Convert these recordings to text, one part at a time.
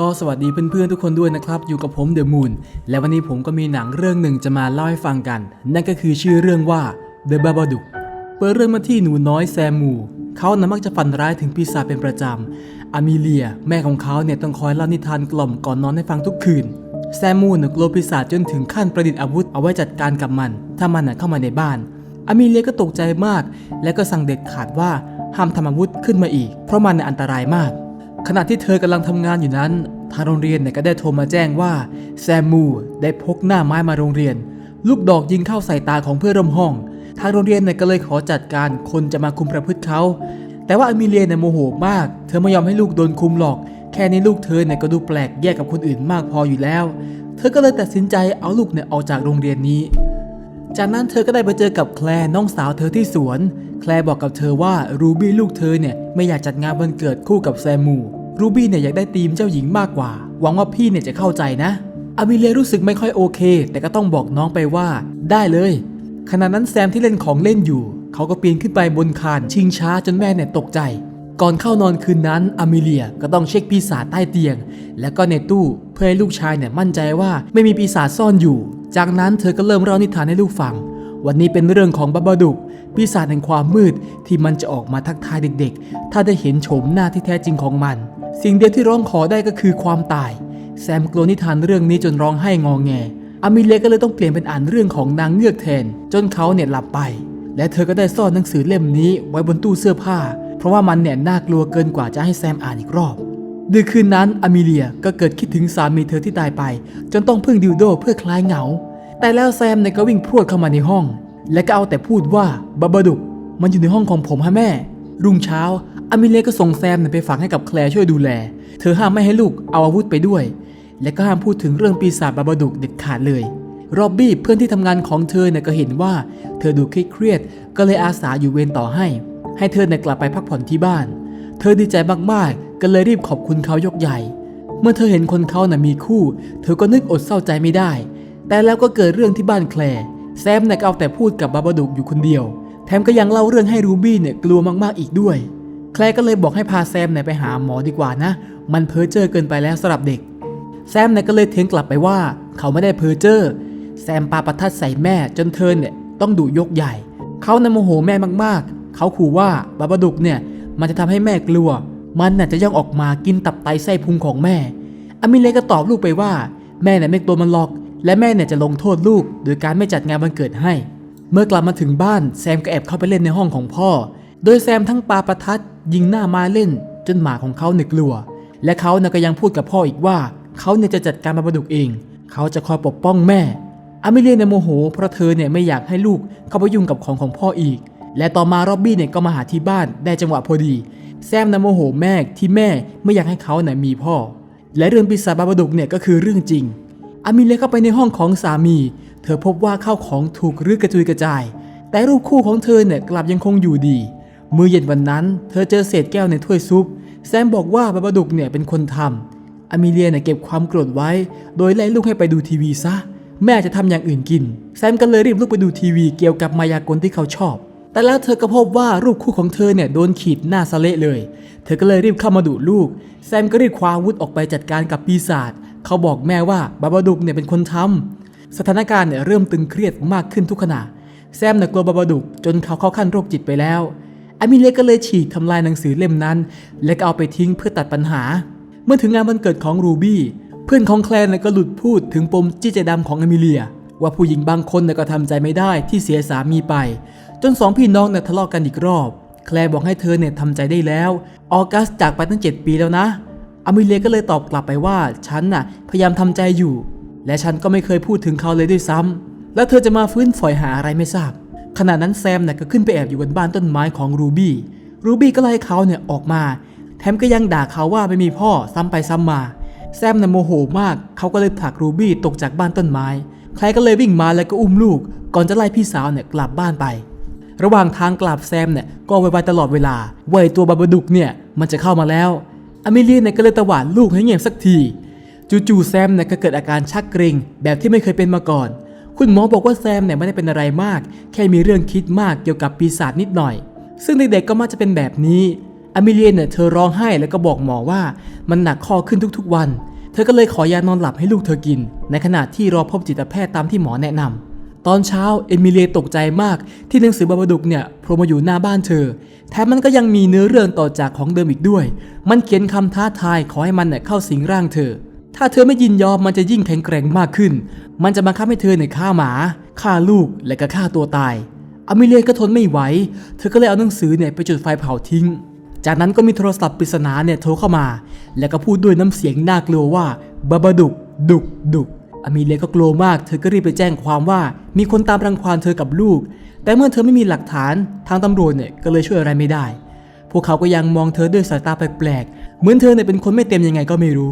ก็สวัสดีเพื่อนๆทุกคนด้วยนะครับ อยู่กับผมเดอะมูนและวันนี้ผมก็มีหนังเรื่องหนึ่งจะมาเล่าให้ฟังกัน นั่นก็คือชื่อเรื่องว่า The Babadook เปิดเรื่องมาที่หนูน้อยแซมมูเขานะมักจะฝันร้ายถึงปีศาจเป็นประจำอามิเลีย แม่ของเขาเนี่ยต้องคอยเล่านิทานกล่อมก่อนนอนให้ฟังทุกคืนแซมมูเนี่ยกลัวปีศาจจนถึงขั้นประดิษฐ์อาวุธเอาไว้จัดการกับมัน ถ้ามันเข้ามาในบ้านอามิเลียก็ตกใจมาก และก็สั่งเด็ดขาดว่าห้ามทำอาวุธขึ้นมาอีก เพราะมันอันตรายมาก ขณะที่เธอกำลังทำงานอยู่นั้น ทางโรงเรียนเนี่ยก็ได้โทรมาแจ้งว่าแซมมูได้พกหน้าไม้มาโรงเรียน ลูกดอกยิงเข้าใส่ตาของเพื่อนร่วมห้อง ทางโรงเรียนเนี่ยก็เลยขอจัดการคนจะมาคุมประพฤติเขา แต่ว่าอมิเลียเนี่ยโมโหมาก เธอไม่ยอมให้ลูกโดนคุมหรอก แค่นี้ลูกเธอเนี่ยก็ดูแปลกแยกกับคนอื่นมากพออยู่แล้ว เธอก็เลยตัดสินใจเอาลูกเนี่ยออกจากโรงเรียนนี้จากนั้นเธอก็ได้ไปเจอกับแคลร์น้องสาวเธอที่สวน แคลร์บอกกับเธอว่ารูบี้ลูกเธอเนี่ยไม่อยากจัดงานวันเกิดคู่กับแซมมู รูบี้เนี่ยอยากได้ธีมเจ้าหญิงมากกว่า หวังว่าพี่เนี่ยจะเข้าใจนะอามิเลียรู้สึกไม่ค่อยโอเค แต่ก็ต้องบอกน้องไปว่า ได้เลย ขณะนั้นแซมที่เล่นของเล่นอยู่ เขาก็ปีนขึ้นไปบนคานชิงช้าจนแม่เนี่ยตกใจ ก่อนเข้านอนคืนนั้นอามิเลียก็ต้องเช็คปีศาจใต้เตียง แล้วก็ในตู้เพื่อให้ลูกชายเนี่ยมั่นใจว่าไม่มีปีศาจซ่อนอยู่ จากนั้นเธอก็เริ่มเล่านิทานให้ลูกฟัง วันนี้เป็นเรื่องของบับาดุกปีศาจแห่งความมืดที่มันจะออกมาทักทายเด็กๆ ถ้าได้เห็นโฉมหน้าที่แท้จริงของมัน สิ่งเดียวที่ร้องขอได้ก็คือความตาย แซมกลัวนิทานเรื่องนี้จนร้องไห้งอแง อามิเลียก็เลยต้องเปลี่ยนเป็นอ่านเรื่องของนางเงือกแทน จนเขาเนี่ยหลับไป และเธอก็ได้ซ่อนหนังสือเล่มนี้ไว้บนตู้เสื้อผ้า เพราะว่ามันเนี่ยน่ากลัวเกินกว่าจะให้แซมอ่านอีกรอบดึกคืนนั้นอามิเลียก็เกิดคิดถึงสามีเธอที่ตายไป จนต้องพึ่งดิวโดเพื่อคลายเหงา แต่แล้วแซมเนี่ยก็วิ่งพรวดเข้ามาในห้อง และก็เอาแต่พูดว่าบาบาดุกมันอยู่ในห้องของผมฮะแม่ รุ่งเช้า อามิเลก็ส่งแซมไปฝากให้กับแคลร์ช่วยดูแล เธอห้ามไม่ให้ลูกเอาอาวุธไปด้วย และก็ห้ามพูดถึงเรื่องปีศาจบาบาดุกเด็ดขาดเลยรอบบี้เพื่อนที่ทำงานของเธอเนี่ยก็เห็นว่า เธอดูเครียดก็เลยอาสาอยู่เวรต่อให้ ให้เธอเนี่ยกลับไปพักผ่อนที่บ้าน เธอดีใจมากๆ ก็เลยรีบขอบคุณเขายกใหญ่ เมื่อเธอเห็นคนเขาน่ะมีคู่ เธอก็นึกอดเศร้าใจไม่ได้ แต่แล้วก็เกิดเรื่องที่บ้านแคลร์แซมเนี่ยก็เอาแต่พูดกับบาบาดุกอยู่คนเดียว แถมก็ยังเล่าเรื่องให้รูบี้เนี่ยกลัวมากๆอีกด้วย แคลก็เลยบอกให้พาแซมเนี่ยไปหาหมอดีกว่านะ มันเพ้อเจ้อเกินไปแล้วสำหรับเด็ก แซมเนี่ยก็เลยเถียงกลับไปว่า เขาไม่ได้เพ้อเจ้อ แซมปาประทัดใส่แม่จนเธอเนี่ยต้องดุยกใหญ่ เขาในยโมโหแม่มากๆ เขาขู่ว่าบาบาดุกเนี่ยมันจะทำให้แม่กลัว มันน่ะจะย่องออกมากินตับไตไส้พุงของแม่ อามิเลก็ตอบลูกไปว่า แม่เนี่ยไม่กลัวมันหรอก และแม่เนี่ยจะลงโทษลูก โดยการไม่จัดงานวันเกิดให้ เมื่อกลับมาถึงบ้านแซมก็แอบเข้าไปเล่นในห้องของพ่อ โดยแซมทั้งปาประทัดยิงหน้าม้เล่น จนหมาของเขาเนี่ยกลัว และเขาเนี่ยก็ยังพูดกับพ่ออีกว่าเขาเนี่ยจะจัดการบาบาดุกเอง เขาจะคอยปกป้องแม่อามิเลียเนี่ยโมโหเพราะเธอเนี่ยไม่อยากให้ลูกเข้าไปยุ่งกับของของพ่ออีก และต่อมาร็อบบี้เนี่ยก็มาหาที่บ้านได้จังหวะพอดี แซมนะโมโหแม่ที่แม่ไม่อยากให้เขาเนี่ยมีพ่อ และเรื่องปีศาจบาบาดุกเนี่ยก็คือเรื่องจริงอามิเลียเข้าไปในห้องของสามี เธอพบว่าข้าวของถูกรื้อกระจุยกระจาย แต่รูปคู่ของเธอเนี่ยกลับยังคงอยู่ดี มือเย็นวันนั้น เธอเจอเศษแก้วในถ้วยซุป แซมบอกว่าบาบาดุกเนี่ยเป็นคนทำอามิเลียเนี่ยเก็บความโกรธไว้ โดยไล่ลูกให้ไปดูทีวีซะ แม่จะทำอย่างอื่นกิน แซมก็เลยรีบลุกไปดูทีวีเกี่ยวกับมายากลที่เขาชอบ แต่แล้วเธอก็พบว่ารูปคู่ของเธอเนี่ยโดนขีดหน้าสะเละเลย เธอก็เลยรีบเข้ามาดูลูก แซมก็รีบคว้าอาวุธออกไปจัดการกับปีศาจ เขาบอกแม่ว่าบาบาดุกเนี่ยเป็นคนทำสถานการณ์เนี่ยเริ่มตึงเครียดมากขึ้นทุกขณะ แซมเนี่ยกลัวบาบาดุกจนเขาเข้าขั้นโรคจิตไปแล้ว อามิเลก็เลยฉีกทำลายหนังสือเล่มนั้น และก็เอาไปทิ้งเพื่อตัดปัญหา เมื่อถึงงานวันเกิดของรูบี้เพื่อนของแคลนก็หลุดพูดถึงปมจี้ใจดำของอามิเลีย ว่าผู้หญิงบางคนก็ทำใจไม่ได้ที่เสียสามีไป จนสองพี่น้องเนี่ยทะเลาะกันอีกรอบ แคลบอกให้เธอเนี่ยทำใจได้แล้ว ออกัสจากไปตั้ง 7 ปีแล้วนะอามิเลียก็เลยตอบกลับไปว่าฉันน่ะพยายามทำใจอยู่ และฉันก็ไม่เคยพูดถึงเขาเลยด้วยซ้ำแล้วเธอจะมาฟื้นฝอยหาอะไรไม่ทราบ ขณะนั้นแซมเนี่ยก็ขึ้นไปแอบอยู่บนบ้านต้นไม้ของรูบี้ รูบี้ก็ไล่เขาเนี่ยออกมา แถมก็ยังด่าเขาว่าไม่มีพ่อซ้ำไปซ้ำมา แซมเนี่ยโมโหมาก เขาก็เลยผลักรูบี้ตกจากบ้านต้นไม้ ใครก็เลยวิ่งมาแล้วก็อุ้มลูก ก่อนจะไล่พี่สาวเนี่ยกลับบ้านไป ระหว่างทางกลับแซมเนี่ยก็ไวๆตลอดเวลาว่าไอ้ตัวบาบดุกเนี่ยมันจะเข้ามาแล้วอมิเลียเนี่ยก็เลยตะหวานลูกให้เงียบสักที จู่ๆแซมเนี่ยก็เกิดอาการชักเกร็งแบบที่ไม่เคยเป็นมาก่อน คุณหมอบอกว่าแซมเนี่ยไม่ได้เป็นอะไรมาก แค่มีเรื่องคิดมากเกี่ยวกับปีศาจนิดหน่อย ซึ่งเด็กๆก็มักจะเป็นแบบนี้อมิเลียเนี่ยเธอร้องไห้แล้วก็บอกหมอว่ามันหนักข้อขึ้นทุกๆวัน เธอก็เลยขอยานอนหลับให้ลูกเธอกิน ในขณะที่รอพบจิตแพทย์ตามที่หมอแนะนำตอนเช้าเอมิเลียตกใจมากที่หนังสือบาบาดุกเนี่ยโผล่มาอยู่หน้าบ้านเธอ แถมมันก็ยังมีเนื้อเรื่องต่อจากของเดิมอีกด้วย มันเขียนคำท้าทายขอให้มันเนี่ยเข้าสิงร่างเธอ ถ้าเธอไม่ยินยอมมันจะยิ่งแข็งแกร่งมากขึ้น มันจะบังคับให้เธอเนี่ยฆ่าหมา ฆ่าลูก และก็ฆ่าตัวตาย อมิเลียก็ทนไม่ไหว เธอก็เลยเอาหนังสือเนี่ยไปจุดไฟเผาทิ้ง จากนั้นก็มีโทรศัพท์ปริศนาเนี่ยโทรเข้ามา แล้วก็พูดด้วยน้ำเสียงน่ากลัวว่าบาบาดุก ดุก ดุก อมิเลียก็กลัวมาก เธอก็รีบไปแจ้งความว่า มีคนตามรังควานเธอกับลูก แต่เมื่อเธอไม่มีหลักฐาน ทางตำรวจเนี่ยก็เลยช่วยอะไรไม่ได้ พวกเขาก็ยังมองเธอด้วยสายตาแปลกๆ เหมือนเธอเนี่ยเป็นคนไม่เต็มยังไงก็ไม่รู้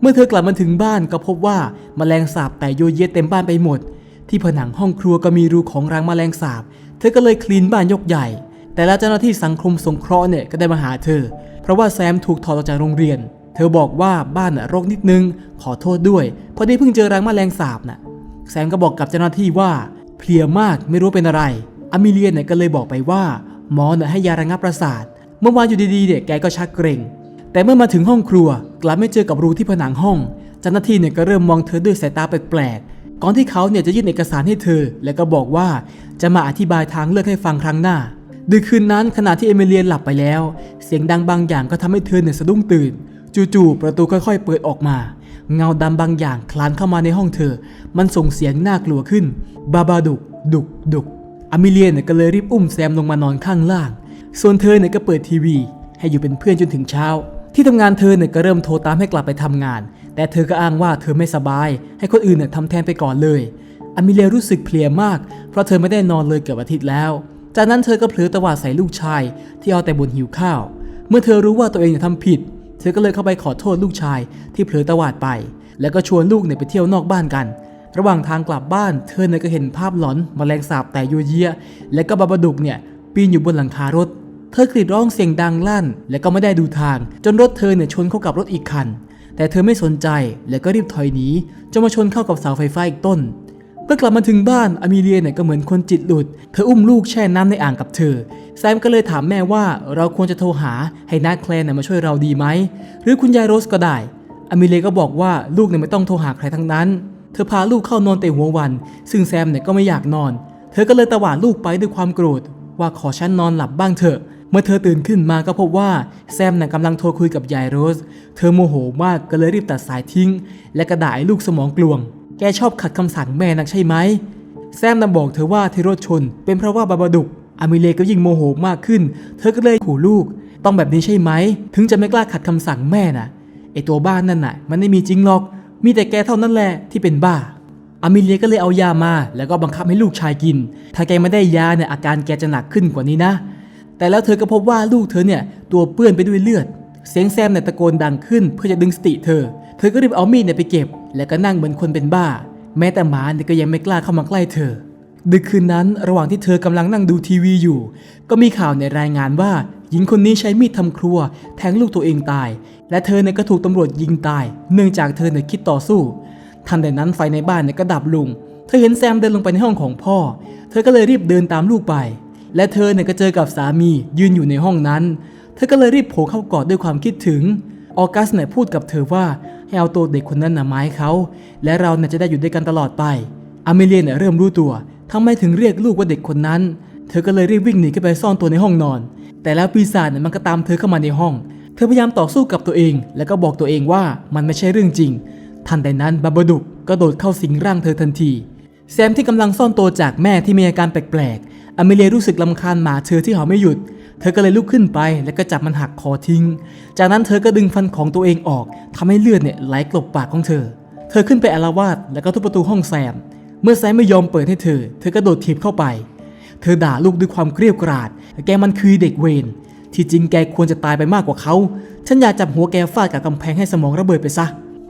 เมื่อเธอกลับมาถึงบ้านก็พบว่าแมลงสาบแต่โยเยเต็มบ้านไปหมด ที่ผนังห้องครัวก็มีรูของรังแมลงสาบ เธอก็เลยคลีนบ้านยกใหญ่ แต่แล้วเจ้าหน้าที่สังคมสงเคราะห์เนี่ยก็ได้มาหาเธอ เพราะว่าแซมถูกถอดออกจากโรงเรียน เธอบอกว่าบ้านน่ะรกนิดนึง ขอโทษด้วยพอดีเพิ่งเจอรังแมลงสาบน่ะ แซมก็บอกกับเจ้าหน้าที่ว่าเพลียมากไม่รู้เป็นอะไร อมิเลียนเนี่ยก็เลยบอกไปว่าหมอเนี่ยให้ยาระงับประสาท เมื่อวานอยู่ดีๆเนี่ยแกก็ชักเกร็ง แต่เมื่อมาถึงห้องครัว กลับไม่เจอกับรูที่ผนังห้อง เจ้าหน้าที่เนี่ยก็เริ่มมองเธอด้วยสายตาแปลกๆ ก่อนที่เขาเนี่ยจะยื่นเอกสารให้เธอ แล้วก็บอกว่าจะมาอธิบายทางเลือกให้ฟังครั้งหน้าดึกคืนนั้นขณะที่เอมิเลียนหลับไปแล้ว เสียงดังบางอย่างก็ทำให้เธอเนี่ยสะดุ้งตื่น จู่ๆประตูค่อยๆเปิดออกมา เงาดำบางอย่างคลานเข้ามาในห้องเธอ มันส่งเสียงน่ากลัวขึ้น บาบาดุก ดุกดุกอมิเลียนเนี่ยก็เลยรีบอุ้มแซมลงมานอนข้างล่าง ส่วนเธอเนี่ยก็เปิดทีวี ให้อยู่เป็นเพื่อนจนถึงเช้า ที่ทำงานเธอเนี่ยก็เริ่มโทรตามให้กลับไปทำงาน แต่เธอก็อ้างว่าเธอไม่สบาย ให้คนอื่นเนี่ยทำแทนไปก่อนเลยอมิเลียรู้สึกเพลียมาก เพราะเธอไม่ได้นอนเลยเกือบอาทิตย์แล้ว จากนั้นเธอก็เผลอตวาดใส่ลูกชาย ที่เอาแต่บ่นหิวข้าว เมื่อเธอรู้ว่าตัวเองเนี่ยทำผิด เธอก็เลยเข้าไปขอโทษลูกชาย ที่เผลอตวาดไป แล้วก็ชวนลูกเนี่ยไปเที่ยวนอกบ้านกัน ระหว่างทางกลับบ้าน เธอเนี่ยก็เห็นภาพหลอนมแมลงสาบแต่ยัวเยียและก็บาบาดุกเนี่ยปีนอยู่บนหลังคารถ เธอกรีดร้องเสียงดังลั่น และก็ไม่ได้ดูทาง จนรถเธอเนี่ยชนเข้ากับรถอีกคัน แต่เธอไม่สนใจและก็รีบถอยหนีจนมาชนเข้ากับเสาไฟฟ้าอีกต้นเมื่อกลับมาถึงบ้านอมิเลียเนี่ยก็เหมือนคนจิตหลุด เธออุ้มลูกแช่น้ำในอ่างกับเธอ แซมก็เลยถามแม่ว่าเราควรจะโทรหาให้นาแคลนเนยมาช่วยเราดีไหม หรือคุณยายโรสก็ได้ อมิเลียก็บอกว่าลูกเนี่ยไม่ต้องโทรหาใครทั้งนั้น เธอพาลูกเข้านอนแต่หัววัน ซึ่งแซมเนี่ยก็ไม่อยากนอน เธอก็เลยตะหวาดลูกไปด้วยความโกรธ ว่าขอฉันนอนหลับบ้างเถอะ เมื่อเธอตื่นขึ้นมาก็พบว่าแซมน่ะกำลังโทรคุยกับยายโรส เธอโมโหมากก็เลยรีบตัดสายทิ้ง และกระดาให้ลูกสมองกลวง แกชอบขัดคำสั่งแม่นักใช่ไหม แซมนำบอกเธอว่าที่รถชน เป็นเพราะว่าบาบาดุกอามิเลก็ยิ่งโมโหมากขึ้น เธอก็เลยขู่ลูก ต้องแบบนี้ใช่ไหม ถึงจะไม่กล้าขัดคำสั่งแม่น่ะไอตัวบ้านนั่นน่ะ มันไม่มีจริงหรอก มีแต่แกเท่านั้นแหละที่เป็นบ้า อามิเลียก็เลยเอายามา แล้วก็บังคับให้ลูกชายกิน ถ้าแกไม่ได้ยาเนี่ยอาการแกจะหนักขึ้นกว่านี้นะ แต่แล้วเธอก็พบว่าลูกเธอเนี่ยตัวเปื้อนไปด้วยเลือด เสียงแซมเนี่ยตะโกนดังขึ้นเพื่อจะดึงสติเธอ เธอก็รีบเอามีดเนี่ยไปเก็บ แล้วก็นั่งเหมือนคนเป็นบ้า แม้แต่หมาเนี่ยก็ยังไม่กล้าเข้ามาใกล้เธอ ดึกคืนนั้นระหว่างที่เธอกำลังนั่งดูทีวีอยู่ ก็มีข่าวในรายงานว่าหญิงคนนี้ใช้มีดทำครัว แทงลูกตัวเองตาย และเธอเนี่ยก็ถูกตำรวจยิงตาย เนื่องจากเธอเนี่ยคิดต่อสู้ ทันใดนั้นไฟในบ้านเนี่ยก็ดับลง เธอเห็นแซมเดินลงไปในห้องของพ่อ เธอก็เลยรีบเดินตามลูกไป และเธอเนี่ยก็เจอกับสามียืนอยู่ในห้องนั้น เธอก็เลยรีบโผล่เข้ากอดด้วยความคิดถึง ออกัสเนี่ยพูดกับเธอว่าให้เอาตัวเด็กคนนั้นน่ะมาให้เขา และเราเนี่ยจะได้อยู่ด้วยกันตลอดไป อเมเลียเนี่ยเริ่มรู้ตัวทำไมถึงเรียกลูกว่าเด็กคนนั้น เธอก็เลยรีบวิ่งหนีขึ้นไปซ่อนตัวในห้องนอน แต่แล้วปีศาจเนี่ยมันก็ตามเธอเข้ามาในห้อง เธอพยายามต่อสู้กับตัวเอง แล้วก็บอกตัวเองว่ามันไม่ใช่เรื่องจริง ทันใดนั้นบาบดุกก็โดดเข้าสิงร่างเธอทันที แซมที่กำลังซ่อนตัวจากแม่ที่มีอาการแปลกๆ อเมเลียรู้สึกลำคาญหมาเธอที่เห่าไม่หยุด เธอก็เลยลุกขึ้นไปแล้วก็จับมันหักคอทิ้ง จากนั้นเธอก็ดึงฟันของตัวเองออกทำให้เลือดเนี่ยไหลกลบปากของเธอ เธอขึ้นไปอาละวาดแล้วก็ทุบประตูห้องแซม เมื่อแซมไม่ยอมเปิดให้เธอ เธอก็โดดถีบเข้าไป เธอด่าลูกด้วยความเกรียวกราด แกมันคือเด็กเวรที่จริงแกควรจะตายไปมากกว่าเขา ฉันอยากจับหัวแกฟาดกับกำแพงให้สมองระเบิดไปซะ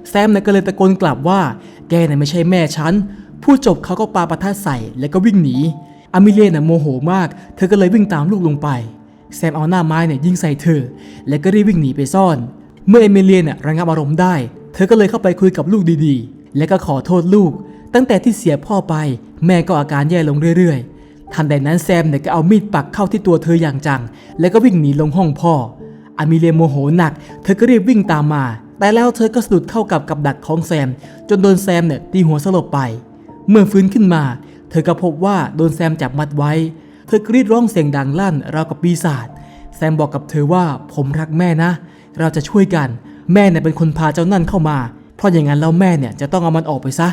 แซมเนี่ยก็เลยตะโกนกลับว่า แกเนี่ยไม่ใช่แม่ฉัน พูดจบเขาก็ปาประทัดใส่แล้วก็วิ่งหนี อามิเลียน่ะโมโหมาก เธอก็เลยวิ่งตามลูกลงไป แซมเอาหน้าไม้เนี่ยยิงใส่เธอ แล้วก็รีบวิ่งหนีไปซ่อน เมื่อเอมิเลียเนี่ยระงับอารมณ์ได้ เธอก็เลยเข้าไปคุยกับลูกดีๆ และก็ขอโทษลูก ตั้งแต่ที่เสียพ่อไป แม่ก็อาการแย่ลงเรื่อยๆ ทันใดนั้นแซมเนี่ยก็เอามีดปักเข้าที่ตัวเธออย่างจัง แล้วก็วิ่งหนีลงห้องพ่ออามิเลียโมโหหนัก เธอก็รีบวิ่งตามมา แต่แล้วเธอก็สะดุดเข้ากับกับดักของแซม จนโดนแซมเนี่ยตีหัวสลบไป เมื่อฟื้นขึ้นมา เธอก็พบว่าโดนแซมจับมัดไว้ เธอกรีดร้องเสียงดังลั่นราวกับปีศาจ แซมบอกกับเธอว่าผมรักแม่นะ เราจะช่วยกัน แม่เนี่ยเป็นคนพาเจ้านั่นเข้ามา เพราะอย่างนั้นแล้วแม่เนี่ยจะต้องเอามันออกไปซะ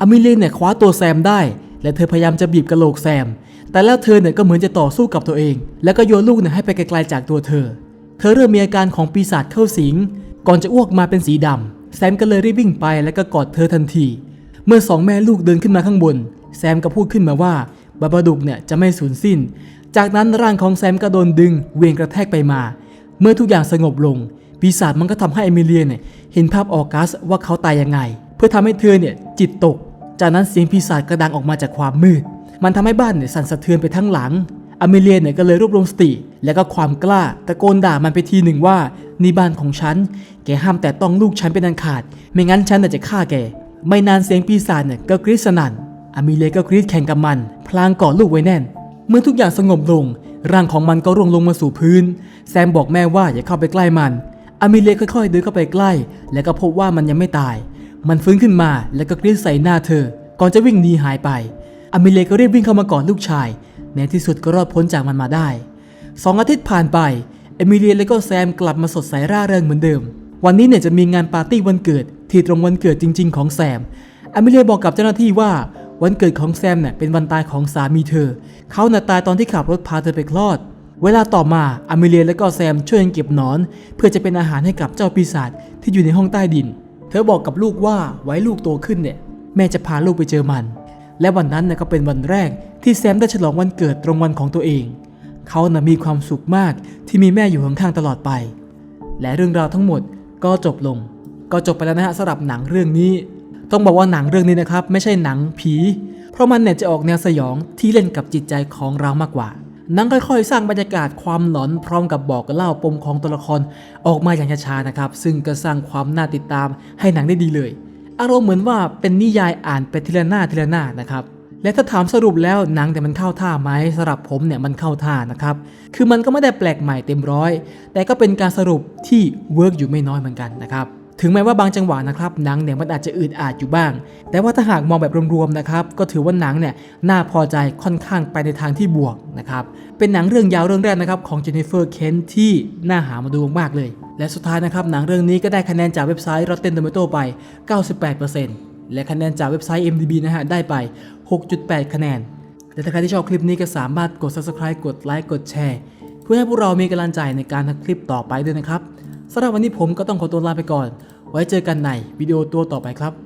อมิเลีนเนี่ยคว้าตัวแซมได้ และเธอพยายามจะบีบกระโหลกแซม แต่แล้วเธอเนี่ยก็เหมือนจะต่อสู้กับตัวเอง แล้วก็โยนลูกเนี่ยให้ไปไกลๆจากตัวเธอ เธอเริ่มมีอาการของปีศาจเข้าสิง ก่อนจะอ้วกมาเป็นสีดำแซมก็เลยรีบวิ่งไปแล้วก็กอดเธอทันที เมื่อสองแม่ลูกเดินขึ้นมาข้างบน แซมก็พูดขึ้นมาว่าบาบาดุกเนี่ยจะไม่สูญสิ้น จากนั้นร่างของแซมก็โดนดึงเวียงกระแทกไปมา เมื่อทุกอย่างสงบลง ปีศาจมันก็ทำให้เอมิเลียเนี่ยเห็นภาพออกัสว่าเขาตายยังไง เพื่อทำให้เธอเนี่ยจิตตก จากนั้นเสียงปีศาจกระดังออกมาจากความมืด มันทำให้บ้านเนี่ยสั่นสะเทือนไปทั้งหลัง อเมเลียเนี่ยก็เลยรวบรวมสติ และก็ความกล้าตะโกนด่ามันไปทีหนึ่งว่า นี่บ้านของฉัน แกห้ามแต่ต้องลูกฉันเป็นอันขาด ไม่งั้นฉันน่ะจะฆ่าแก ไม่นานเสียงปีศาจเนี่ยก็กรีดสนั่นอเมเลก็กรีดแข่งกับมัน พลางกอดลูกไว้แน่น เมื่อทุกอย่างสงบลง ร่างของมันก็ร่วงลงมาสู่พื้น แซมบอกแม่ว่าอย่าเข้าไปใกล้มันอเมเลค่อยๆเดินเข้าไปใกล้ แล้วก็พบว่ามันยังไม่ตาย มันฟื้นขึ้นมาแล้วก็กรีดใส่หน้าเธอ ก่อนจะวิ่งหนีหายไปอเมเลก็รีบวิ่งเข้ามากอดลูกชาย ในที่สุดก็รอดพ้นจากมันมาได้ สองอาทิตย์ผ่านไป เอมิเลียและก็แซมกลับมาสดใสร่าเริงเหมือนเดิม วันนี้เนี่ยจะมีงานปาร์ตี้วันเกิด ที่ตรงวันเกิดจริง ๆ ของแซม เอมิเลียบอกกับเจ้าหน้าที่ว่าวันเกิดของแซมเนี่ยเป็นวันตายของสามีเธอ เขาน่ะตายตอนที่ขับรถพาเธอไปคลอด เวลาต่อมาอเมเลียและก็แซมช่วยกันเก็บหนอน เพื่อจะเป็นอาหารให้กับเจ้าปีศาจที่อยู่ในห้องใต้ดิน เธอบอกกับลูกว่าไว้ลูกโตขึ้นเนี่ยแม่จะพาลูกไปเจอมัน และวันนั้นน่ะก็เป็นวันแรกที่แซมได้ฉลองวันเกิดตรงวันของตัวเอง เขาน่ะมีความสุขมากที่มีแม่อยู่ข้างๆตลอดไป และเรื่องราวทั้งหมดก็จบลง ก็จบไปแล้วนะฮะสำหรับหนังเรื่องนี้ ต้องบอกว่าหนังเรื่องนี้นะครับ ไม่ใช่หนังผี เพราะมันเนี่ยจะออกแนวสยองที่เล่นกับจิตใจของเรามากกว่าหนังค่อยๆ สร้างบรรยากาศความหลอนพร้อมกับบอกเล่าปมของตัวละครออกมาอย่างช้าๆนะครับ ซึ่งก็สร้างความน่าติดตามให้หนังได้ดีเลย อารมณ์เหมือนว่าเป็นนิยายอ่านไปทีละหน้าทีละหน้านะครับ และถ้าถามสรุปแล้วหนังแต่มันเข้าท่าไหมสำหรับผมเนี่ยมันเข้าท่านะครับ คือมันก็ไม่ได้แปลกใหม่เต็มร้อย แต่ก็เป็นการสรุปที่เวิร์กอยู่ไม่น้อยเหมือนกันนะครับถึงแม้ว่าบางจังหวะนะครับหนังเนี่ยมันอาจจะอืดอาดอยู่บ้าง แต่ว่าถ้าหากมองแบบรวมๆนะครับก็ถือว่าหนังเนี่ยน่าพอใจค่อนข้างไปในทางที่บวกนะครับเป็นหนังเรื่องยาวเรื่องแรกนะครับของเจนนิเฟอร์เคนที่น่าหามาดูมากเลย และสุดท้ายนะครับหนังเรื่องนี้ก็ได้คะแนนจากเว็บไซต์ Rotten Tomato ไป 98%และคะแนนจากเว็บไซต์ MDB นะฮะได้ไป6.8 คะแนน และถ้าใครที่ชอบคลิปนี้ก็สามารถกด subscribe กดไลค์กดแชร์ เพื่อให้พวกเรามีกำลังใจในการทำคลิปต่อไปด้วยนะครับสำหรับวันนี้ผมก็ต้องขอตัวลาไปก่อน ไว้เจอกันในวิดีโอตัวต่อไปครับ